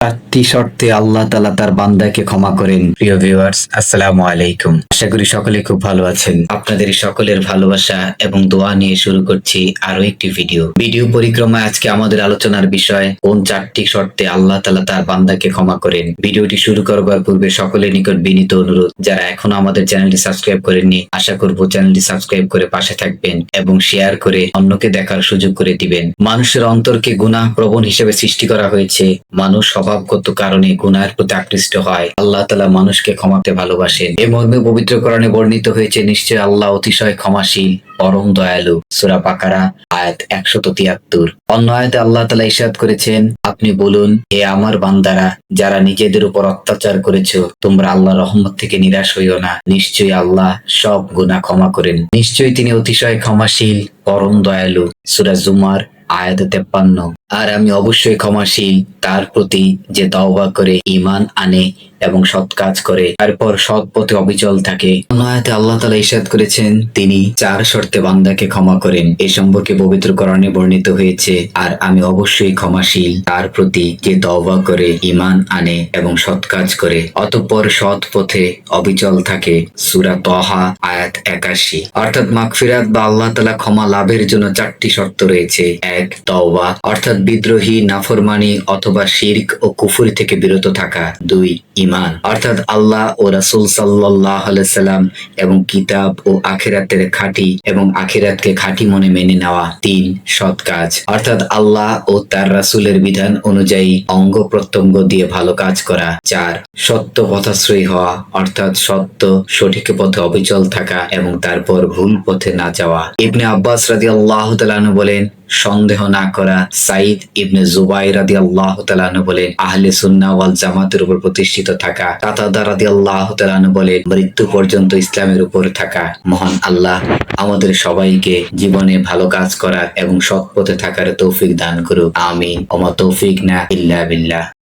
চারটি শর্তে আল্লাহ তালা তার বান্দাকে ক্ষমা করেন। প্রিয় ভিউয়ার্স আসসালামু আলাইকুম। আশা করি সকলে খুব ভালো আছেন। আপনাদের সকলের ভালোবাসা এবং দোয়া নিয়ে শুরু করছি আরও একটি ভিডিও ভিডিও পরিক্রমায় আজকে আমাদের আলোচনার বিষয়, কোন চারটি শর্তে আল্লাহ তালা তার বান্দাকে ক্ষমা করেন? ভিডিওটি শুরু করবার পূর্বে সকলের নিকট বিনীত অনুরোধ, যারা এখনও আমাদের চ্যানেলটি সাবস্ক্রাইব করেননি, আশা করব চ্যানেলটি সাবস্ক্রাইব করে পাশে থাকবেন এবং শেয়ার করে অন্যকে দেখার সুযোগ করে দিবেন। মানুষের অন্তরকে গুনাহ প্রবণ হিসেবে সৃষ্টি করা হয়েছে। মানুষ স্বভাবগত কারণে গুনাহের প্রতি আকৃষ্ট হয়। আল্লাহ তালা মানুষকে ক্ষমাতে ভালোবাসেন। এ মর্মে পবিত্র করণে বর্ণিত হয়েছে, নিশ্চয় আল্লাহ অতিশয় ক্ষমাশীল, পরম দয়ালু। সুরা পাকারা আয়াত একশত তিয়াত্তর। অন্য আয়াতে আল্লাহ তালা ইসাদ করেছেন, আপনি বলুন, হে আমার বান্দারা, যারা নিজেদের উপর অত্যাচার করেছ, তোমরা আল্লাহ রহমত থেকে নিরাশ হইও না। নিশ্চয়ই আল্লাহ সব গুনাহ ক্ষমা করেন। নিশ্চয়ই তিনি অতিশয় ক্ষমাশীল, পরম দয়ালু। সুরা জুমার আয়াত তেপ্পান্ন। আর আমি অবশ্যই ক্ষমাশীল তার প্রতি যে তওবা করে ইমান আনে এবং সৎ কাজ করে। তারপর সৎ পথে অবিচল থাকে। অন্য আয়াতে আল্লাহ তালা ইসাদ করেছেন, তিনি চার শর্তে বান্দাকে ক্ষমা করেন। এ সম্পর্কে পবিত্র করণে বর্ণিত হয়েছে, আর আমি অবশ্যই ক্ষমাশীল, তার প্রতি যে তওবা করে ইমান আনে এবং সৎ কাজ করে। অতঃপর সৎ পথে অবিচল থাকে সুরা তহা, আয়াত একাশি। অর্থাৎ মাগফিরাত বা আল্লাহ তালা ক্ষমা লাভের জন্য চারটি শর্ত রয়েছে। এক, তওবা, অর্থাৎ বিদ্রোহী, নাফরমানি অথবা শির্ক ও কুফুরি থেকে বিরত থাকা। দুই ইমান অর্থাৎ আল্লাহ ও রাসূল সাল্লাহ সাল্লাম এবং কিতাব ও আখিরাতের খাঁটি এবং আখিরাতকে খাঁটি মনে মেনে নেওয়া তিন সৎ কাজ। অর্থাৎ আল্লাহ ও তার রাসূলের বিধান অনুযায়ী অঙ্গ প্রত্যঙ্গ দিয়ে ভালো কাজ করা। চার, সত্য পথাশ্রয়ী হওয়া, অর্থাৎ সত্য সঠিক পথে অবিচল থাকা এবং তারপর ভুল পথে না যাওয়া। ইবনে আব্বাস রাদি আল্লাহ বলেন সন্দেহ না করা সাইদ ইবনে জুবাই রাদি আল্লাহ তালানু বলেন, আহলে সুন্না ওয়াল জামাতের উপর প্রতিষ্ঠিত থাকা, কাতাদা রাদি আল্লাহ তালানু বলেন, মৃত্যু পর্যন্ত ইসলামের উপর থাকা মহান আল্লাহ আমাদের সবাইকে জীবনে ভালো কাজ করার এবং সৎ পথে থাকার তৌফিক দান করুক। আমি ওমা তৌফিক না ইল্লা বিল্লাহ।